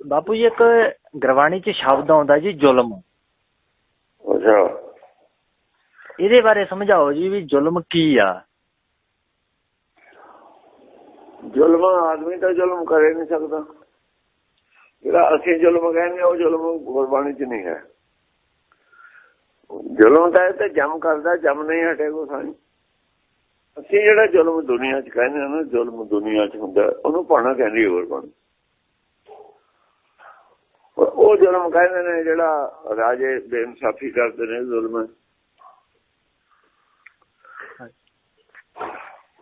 ਬਾਪੂ ਜੀ ਇੱਕ ਗੁਰਬਾਣੀ 'ਚ ਸ਼ਬਦ ਆਉਂਦਾ ਜੀ ਜ਼ੁਲਮ ਅੱਛਾ ਇਹਦੇ ਬਾਰੇ ਸਮਝਾਓ ਜੀ ਵੀ ਜ਼ੁਲਮ ਕੀ ਆ ਜ਼ੁਲਮ ਆਦਮੀ ਤਾਂ ਜ਼ੁਲਮ ਕਰੇ ਨਹੀਂ ਸਕਦਾ ਜਿਹੜਾ ਅਸੀਂ ਜ਼ੁਲਮ ਕਹਿੰਦੇ ਉਹ ਜ਼ੁਲਮ ਗੁਰਬਾਣੀ 'ਚ ਨਹੀਂ ਹੈ ਜ਼ੁਲਮ ਇਹ ਤੇ ਜਮ ਕਰਦਾ ਜਮ ਨਹੀਂ ਹਟੇਗਾ ਸਾਈਂ ਅਸੀਂ ਜਿਹੜਾ ਜ਼ੁਲਮ ਦੁਨੀਆ 'ਚ ਕਹਿੰਦੇ ਨਾ ਜ਼ੁਲਮ ਦੁਨੀਆ 'ਚ ਹੁੰਦਾ ਉਹਨੂੰ ਪਾਣਾ ਕਹਿੰਦੀ ਹੈ ਗੁਰਬਾਣੀ ਉਹ ਜ਼ੁਲਮ ਕਹਿੰਦੇ ਨੇ ਜਿਹੜਾ ਰਾਜੇ ਬੇਇਨਸਾਫੀ ਕਰਦੇ ਨੇ ਜ਼ੁਲਮ।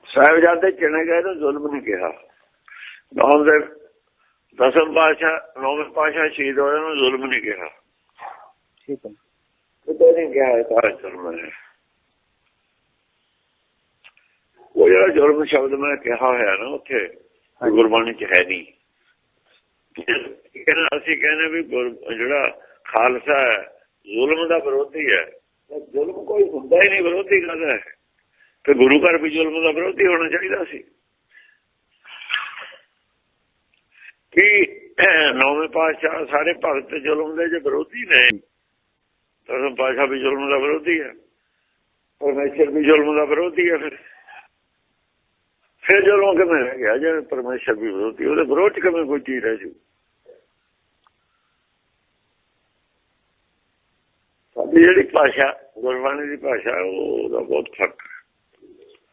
ਸਾਹਿਬਜ਼ਾਦੇ ਚਿਣੇ ਗਏ ਤਾਂ ਜ਼ੁਲਮ ਨਹੀਂ ਕਿਹਾ। ਨੌਂ ਦੇ ਦਸਮ ਪਾਸ਼ਾ ਨੌਵੇਂ ਪਾਸ਼ਾ ਸ਼ਹੀਦ ਹੋਏ ਨੂੰ ਜ਼ੁਲਮ ਨਹੀਂ ਕਿਹਾ। ਠੀਕ ਹੈ। ਕਿਤੇ ਨਹੀਂ ਕਿਹਾ ਇਹ ਸਾਰਾ ਜ਼ੁਲਮ ਹੈ ਉਹ ਜਿਹੜਾ ਜ਼ੁਲਮ ਸ਼ਬਦ ਮੈਂ ਕਿਹਾ ਹੋਇਆ ਨਾ ਉੱਥੇ। ਗੁਰਬਾਣੀ ਚ ਹੈ ਨਹੀਂ। ਕਹਿੰਦਾ ਅਸੀਂ ਕਹਿੰਦੇ ਵੀ ਜਿਹੜਾ ਖਾਲਸਾ ਹੈ, ਜ਼ੁਲਮ ਦਾ ਵਿਰੋਧੀ ਹੈ। ਜ਼ੁਲਮ ਕੋਈ ਹੁੰਦਾ ਹੀ ਨਹੀਂ, ਵਿਰੋਧੀ ਕਰਦਾ ਹੈ? ਤੇ ਗੁਰੂ ਘਰ ਵੀ ਜ਼ੁਲਮ ਦਾ ਵਿਰੋਧੀ ਹੋਣਾ ਚਾਹੀਦਾ ਸੀ। ਕਿ ਨੌਵੇਂ ਪਾਤਸ਼ਾਹ ਸਾਰੇ ਭਗਤ ਜ਼ੁਲਮ ਦੇ ਜੇ ਵਿਰੋਧੀ ਨੇ? ਦਸਮ ਪਾਤਸ਼ਾਹ ਵੀ ਜ਼ੁਲਮ ਦਾ ਵਿਰੋਧੀ ਹੈ। ਪਰਮੇਸ਼ਰ ਵੀ ਜ਼ੁਲਮ ਦਾ ਵਿਰੋਧੀ ਹੈ ਫਿਰ। ਫਿਰ ਜ਼ੁਲਮ ਕਿਵੇਂ ਰਹਿ ਗਿਆ ਜੇ ਪਰਮੇਸ਼ਰ ਵੀ ਵਿਰੋਧੀ ਉਹਦੇ ਵਿਰੋਧ ਚ ਕਿਵੇਂ ਕੋਈ ਚੀਜ਼ ਰਹਿ ਜੂ। ਸਾਡੀ ਜਿਹੜੀ ਭਾਸ਼ਾ ਗੁਰਬਾਣੀ ਦੀ ਭਾਸ਼ਾ ਉਹਦਾ ਬਹੁਤ ਫ਼ਰਕ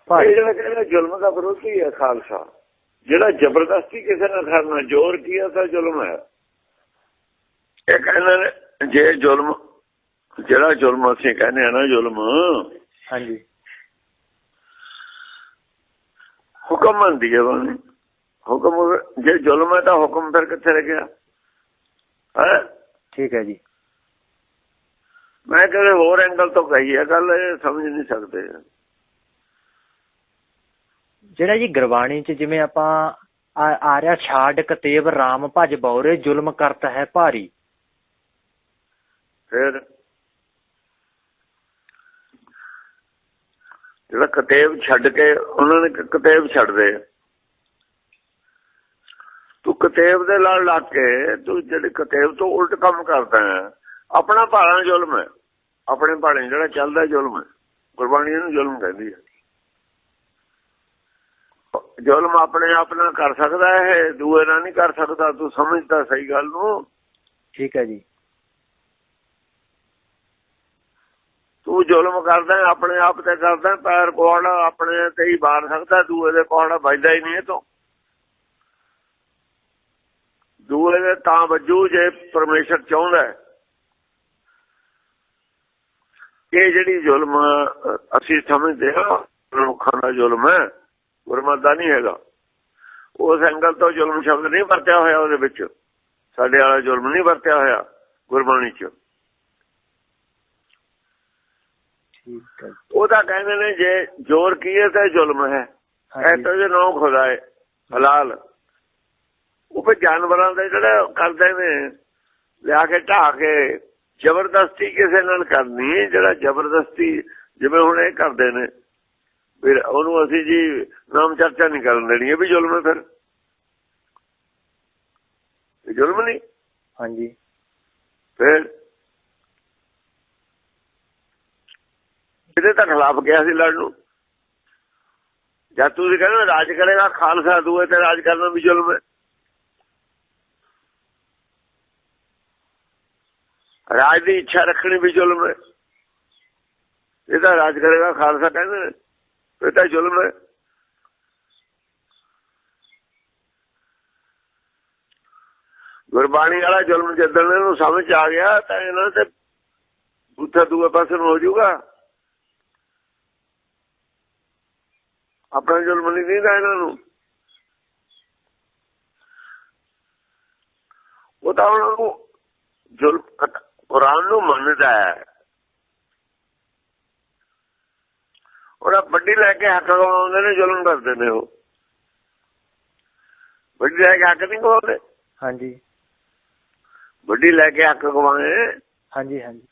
ਭਾਈ ਜਿਹੜਾ ਕਹਿੰਦਾ ਜ਼ੁਲਮ ਦਾ ਵਿਰੋਧੀ ਹੈ ਖਾਲਸਾ। ਜਿਹੜਾ ਜ਼ਬਰਦਸਤੀ ਕਿਸੇ ਨਾਲ ਕਰਨਾ ਜ਼ੋਰ ਕੀਆ ਤਾਂ ਜ਼ੁਲਮ ਹੈ। ਇਹ ਕਹਿੰਦੇ ਨੇ ਜੇ ਜ਼ੁਲਮ ਜਿਹੜਾ ਜ਼ੁਲਮ ਅਸੀਂ ਕਹਿੰਦੇ ਆ ਨਾ ਜ਼ੁਲਮ ਹਾਂਜੀ। ਹੁਕਮ ਮੰਦੀ ਹੈ ਬਾਣੀ ਹੁਕਮ ਜੇ ਜ਼ੁਲਮ ਹੈ ਤਾਂ ਹੁਕਮ ਫਿਰ ਕਿੱਥੇ ਰਹਿ ਗਿਆ ਹੈ? ਠੀਕ ਹੈ ਜੀ। ਮੈਂ ਕਹਿੰਦਾ ਹੋਰ ਐਂਗਲ ਤੋਂ ਕਹੀ ਹੈ ਗੱਲ ਇਹ ਸਮਝ ਨਹੀਂ ਸਕਦੇ। ਜਿਹੜਾ ਜੀ ਗੁਰਬਾਣੀ 'ਚ ਜਿਵੇਂ ਆਪਾਂ ਆ- ਆ ਰਿਹਾ ਛਾੜ ਕਤੇਬ RAM ਭਜ ਬੌਰੇ ਜ਼ੁਲਮ ਕਰਤ ਹੈ ਭਾਰੀ। ਫਿਰ ਜਿਹੜਾ ਕਤੇਬ ਛੱਡ ਕੇ ਉਹਨਾਂ ਨੇ ਕਤੇਬ ਛੱਡਦੇ ਤੂੰ ਕਤੇਬ ਦੇ ਨਾਲ ਲੱਗ ਕੇ ਤੂੰ ਜਿਹੜੇ ਕਤੇਬ ਤੋਂ ਉਲਟ ਕੰਮ ਕਰਦਾ ਹੈ, ਆਪਣਾ ਭਾਣਾ ਜ਼ੁਲਮ ਹੈ। ਆਪਣੇ ਭਾਣੇ ਜਿਹੜਾ ਚੱਲਦਾ ਜ਼ੁਲਮ ਹੈ। ਗੁਰਬਾਣੀ ਇਹਨੂੰ ਜ਼ੁਲਮ ਕਹਿੰਦੀ ਹੈ। ਜ਼ੁਲਮ ਆਪਣੇ ਆਪ ਨਾਲ ਕਰ ਸਕਦਾ ਹੈ, ਦੂਏ ਨਾਲ ਨਹੀਂ ਕਰ ਸਕਦਾ। ਤੂੰ ਸਮਝਦਾ ਸਹੀ ਗੱਲ ਨੂੰ। ਠੀਕ ਹੈ ਜੀ। ਤੂੰ ਜ਼ੁਲਮ ਕਰਦਾ, ਆਪਣੇ ਆਪ ਤੇ ਕਰਦਾ, ਪੈਰ ਕੋਹੜਾ ਆਪਣੇ ਤੇ ਹੀ ਬਾਰ ਸਕਦਾ, ਦੂਏ ਦੇ ਕੋਹੜਾ ਵੱਜਦਾ ਹੀ ਨਹੀਂ ਇਹ ਤੋਂ ਦੂਏ ਦੇ ਤਾਂ ਵੱਜੂ ਜੇ ਪਰਮੇਸ਼ਰ ਚਾਹੁੰਦਾ ਇਹ ਜਿਹੜੀ ਜ਼ੁਲਮ ਅਸੀਂ ਸਮਝਦੇ ਹਾਂ, ਮਨੁੱਖਾਂ ਦਾ ਜ਼ੁਲਮ ਹੈ, ਗੁਰਮਤਿ ਦਾ ਨਹੀਂ ਹੈਗਾ। ਉਸ ਐਂਗਲ ਤੋਂ ਜ਼ੁਲਮ ਸ਼ਬਦ ਨਹੀਂ ਵਰਤਿਆ ਹੋਇਆ ਉਹਦੇ ਵਿੱਚ। ਸਾਡੇ ਵਾਲਾ ਜ਼ੁਲਮ ਨਹੀਂ ਵਰਤਿਆ ਹੋਇਆ ਗੁਰਬਾਣੀ 'ਚ ਠੀਕ ਹੈ ਜੀ। ਉਹ ਤਾਂ ਕਹਿੰਦੇ ਨੇ ਜੇ ਜ਼ੋਰ ਕੀਏ ਤਾਂ ਜ਼ੁਲਮ ਹੈ। ਤਾਂ ਜੇ ਨੌ ਖੁਦਾ ਹੈ ਹਲਾਲ। ਉਹ ਫਿਰ ਜਾਨਵਰਾਂ ਦੇ ਜਿਹੜੇ ਕਰਦੇ ਨੇ ਲਿਆ ਕੇ ਢਾ ਕੇ ਜ਼ਬਰਦਸਤੀ ਕਿਸੇ ਨਾਲ ਕਰਨੀ ਜਿਹੜਾ ਜ਼ਬਰਦਸਤੀ ਜਿਵੇਂ ਹੁਣ ਇਹ ਕਰਦੇ ਨੇ ਫਿਰ ਉਹਨੂੰ ਅਸੀਂ ਜੀ ਨਾਮ ਚਰਚਾ ਨਹੀਂ ਕਰਨ ਦੇਣੀ ਇਹ ਵੀ ਜ਼ੁਲਮ ਹੈ ਫਿਰ। ਜ਼ੁਲਮ ਨਹੀਂ। ਹਾਂਜੀ। ਫਿਰ ਇਹਦੇ ਤਾਂ ਖਿਲਾਫ ਗਿਆ ਸੀ ਲੜਨ ਨੂੰ। ਜਦ ਤੁਸੀਂ ਕਹਿੰਦੇ ਰਾਜ ਕਰੇਗਾ, ਖਾਲਸਾ ਦੂਏ ਤੇ ਰਾਜ ਕਰਨਾ ਵੀ ਜ਼ੁਲਮ ਹੈ। ਰਾਜ ਦੀ ਇੱਛਾ ਰੱਖਣੀ ਵੀ ਜ਼ੁਲਮ ਹੈ। ਤਾਂ ਰਾਜ ਕਰੇਗਾ, ਖਾਲਸਾ ਕਹਿੰਦੇ ਨੇ, ਇਹ ਤਾਂ ਜ਼ੁਲਮ ਹੈ। ਗੁਰਬਾਣੀ ਵਾਲਾ ਜ਼ੁਲਮ ਜਦੋਂ ਇਹਨੂੰ ਸਮਝ ਆ ਗਿਆ, ਤਾਂ ਇਹਨਾਂ ਤੇ ਉੱਥੇ ਦੂਏ ਪਾਸੇ ਨੂੰ ਹੋ ਜਾਊਗਾ। ਆਪਣਾ ਜ਼ੁਲਮ ਨਹੀਂ ਦਿੰਦਾ ਇਹਨਾਂ ਨੂੰ। ਉਹ ਤਾਂ ਉਹਨਾਂ ਨੂੰ ਜ਼ੁਲਮ ਕੁਰਾਨ ਨੂੰ ਮੰਨਦਾ ਹੈ। ਉਹਦਾ ਵੱਡੀ ਲੈ ਕੇ ਹੱਕ ਗਵਾਉਂਦੇ ਨੇ ਜ਼ੁਲਮ ਕਰਦੇ ਨੇ ਉਹ। ਵੱਡੀ ਲੈ ਕੇ ਹੱਕ ਨਹੀਂ ਗਵਾਉਂਦੇ ਹਾਂਜੀ। ਵੱਡੀ ਲੈ ਕੇ ਹੱਕ ਗਵਾਏ ਹਾਂਜੀ ਹਾਂਜੀ।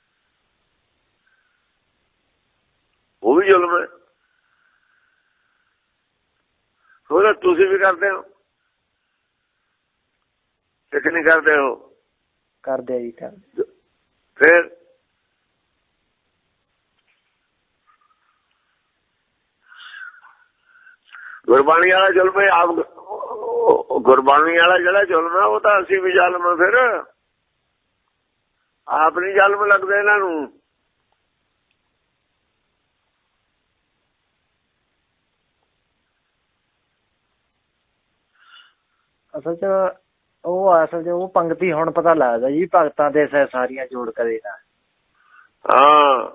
ਉਹ ਵੀ ਜ਼ੁਲਮ ਹੈ। ਹੋਰ ਤੁਸੀਂ ਵੀ ਕਰਦੇ ਹੋ? ਇੱਕ ਨਹੀਂ ਕਰਦੇ ਹੋ ਕਰਦੇ ਆ ਜੀ ਕਰਦੇ। ਫਿਰ? ਗੁਰਬਾਣੀ ਵਾਲਾ ਜ਼ੁਲਮ ਆਪ ਗੁਰਬਾਣੀ ਵਾਲਾ ਜਿਹੜਾ ਜ਼ੁਲਮ ਉਹ ਤਾਂ ਅਸੀਂ ਵੀ ਜ਼ਾਲਮ ਫਿਰ। ਆਪ ਨਹੀਂ ਜ਼ਾਲਮ ਲੱਗਦੇ ਇਹਨਾਂ ਨੂੰ। ਅਸਲ 'ਚ ਉਹ ਅਸਲ 'ਚ ਉਹ ਪੰਕਤੀ ਹੁਣ ਪਤਾ ਲੱਗਦਾ ਜੀ ਭਗਤਾਂ ਦੇ ਸਹਿ ਸਾਰੀਆਂ ਜੋੜ ਕਰੇ ਨਾ ਹਾਂ।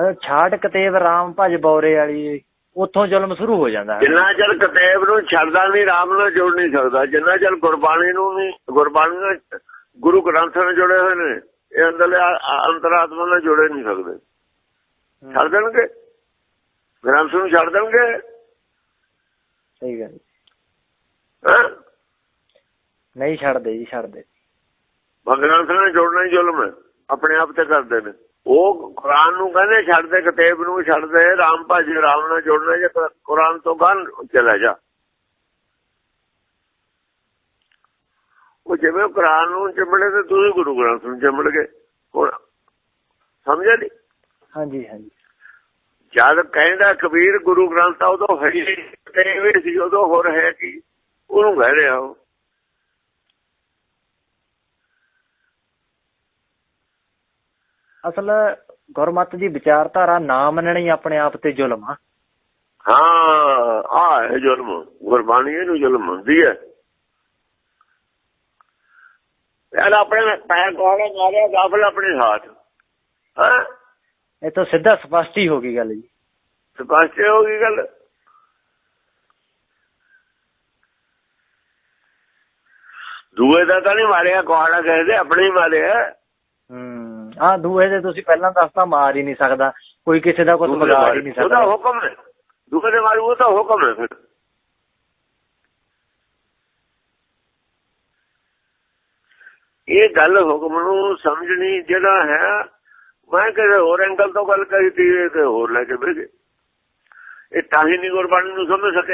ਅਗਰ ਛਾੜ ਕਤੇਬ ਰਾਮ ਭਜ ਬੌਰੇ ਵਾਲੀ ਉੱਥੋਂ ਜ਼ੁਲਮ ਸ਼ੁਰੂ ਹੋ ਜਾਂਦਾ। ਹੈ ਜਿੰਨਾ ਚਿਰ ਕਤੇਬ ਨੂੰ ਛੱਡਦਾ ਨਹੀਂ ਰਾਮ ਨਾਲ ਜੋੜ ਨਹੀਂ ਸਕਦਾ। ਜਿੰਨਾ ਚਿਰ ਗੁਰਬਾਣੀ ਨੂੰ ਨਹੀਂ ਗੁਰਬਾਣੀ ਨਾਲ ਗੁਰੂ ਗ੍ਰੰਥ ਨਾਲ ਜੁੜੇ ਹੋਏ ਨੇ ਇਹ ਅੰਦਰਲੇ ਅੰਤਰਾਤਮਾ ਨਾਲ ਜੁੜੇ ਨਹੀਂ ਸਕਦੇ। ਛੱਡ ਦੇਣਗੇ? ਗ੍ਰੰਥ ਨੂੰ ਛੱਡ ਦੇਣਗੇ? ਸਹੀ ਗੱਲ? ਨਹੀਂ ਛੱਡਦੇ ਜੀ ਛੱਡਦੇ। ਗ੍ਰੰਥ ਨਾਲ ਜੋੜਨਾ ਹੀ ਜ਼ੁਲਮ ਹੈ। ਆਪਣੇ ਆਪ ਤੇ ਕਰਦੇ ਨੇ। ਉਹ ਕੁਰਾਨ ਨੂੰ ਕਹਿੰਦੇ ਛੱਡ ਦੇ ਕਤੇਬ ਨੂੰ ਛੱਡ ਦੇ ਰਾਮ ਭਜ ਰਾਮ ਨਾਲ ਜੋੜਨਾ ਜੇ ਕੁਰਾਨ ਤੋਂ ਗਾਂ ਚਲਾ ਜਾ। ਉਹ ਜਿਵੇਂ ਕੁਰਾਨ ਨੂੰ ਚਿੰਬੜੇ ਤੇ ਤੁਸੀਂ ਗੁਰੂ ਗ੍ਰੰਥ ਨੂੰ ਚਿੰਬੜ ਗਏ। ਹੁਣ ਸਮਝਿਆ ਨਹੀਂ ਹਾਂਜੀ ਹਾਂਜੀ। ਜਦ ਕਹਿੰਦਾ ਕਬੀਰ ਗੁਰੂ ਗ੍ਰੰਥ ਆ ਉਦੋਂ ਹੈ ਹੀ ਤੇ ਵੀ ਸੀ ਉਦੋਂ ਹੋਰ ਹੈ ਕੀ ਉਹਨੂੰ ਕਹਿ ਰਿਹਾ ਉਹ। ਅਸਲ ਗੁਰਮਤ ਦੀ ਵਿਚਾਰਧਾਰਾ ਨਾ ਮੰਨਣੀ ਆਪਣੇ ਆਪ ਤੇ ਜ਼ੁਲਮ ਆ। ਹਾਂ ਆ ਹੈ ਜ਼ੁਲਮ ਗੁਰਬਾਣੀ ਇਹਨੂੰ ਜ਼ੁਲਮ ਹੁੰਦੀ ਹੈ। ਯਾਰ ਆਪਣੇ ਪੈਰ ਕੋਲੇ ਮਾਰਿਆ ਗਾਫਲ ਆਪਣੇ ਹੱਥ। ਹਾਂ? ਇਹ ਤਾਂ ਸਿੱਧਾ ਸਪਸ਼ਟ ਹੀ ਹੋ ਗਈ ਗੱਲ ਜੀ। ਸਪਸ਼ਟ ਹੋ ਗਈ ਗੱਲ। ਦੂਏ ਦਾ ਤਾਂ ਨਹੀਂ ਮਾਰਿਆ ਕੋਹੜਾ ਕਹਿੰਦੇ ਆਪਣੇ ਹੀ ਮਾਰਿਆ। ਹੂੰ ਆ ਦੂਏ ਦੇ ਤੁਸੀਂ ਪਹਿਲਾਂ ਦੱਸਤਾ ਮਾਰ ਹੀ ਨਹੀਂ ਸਕਦਾ। ਕੋਈ ਕਿਸੇ ਦਾ ਕੁਝ ਵਿਗਾੜ ਹੀ ਨਹੀਂ ਉਹਦਾ ਸਕਦਾ ਹੁਕਮ ਹੈ। ਦੂਏ ਦੇ ਮਾਰੂ ਉਹ ਤਾਂ ਹੁਕਮ ਹੈ ਫਿਰ। ਇਹ ਗੱਲ ਹੁਕਮ ਨੂੰ ਸਮਝਣੀ ਜਿਹੜਾ ਹੈ ਮੈਂ ਕਿਸੇ ਹੋਰ ਐਂਗਲ ਤੋਂ ਗੱਲ ਕਰੀ ਤੀ ਇਹ ਤੇ ਹੋਰ ਲੈ ਕੇ ਬਹਿ ਗਏ। ਇਹ ਤਾਂ ਹੀ ਨਹੀਂ ਗੁਰਬਾਣੀ ਨੂੰ ਸਮਝ ਸਕੇ।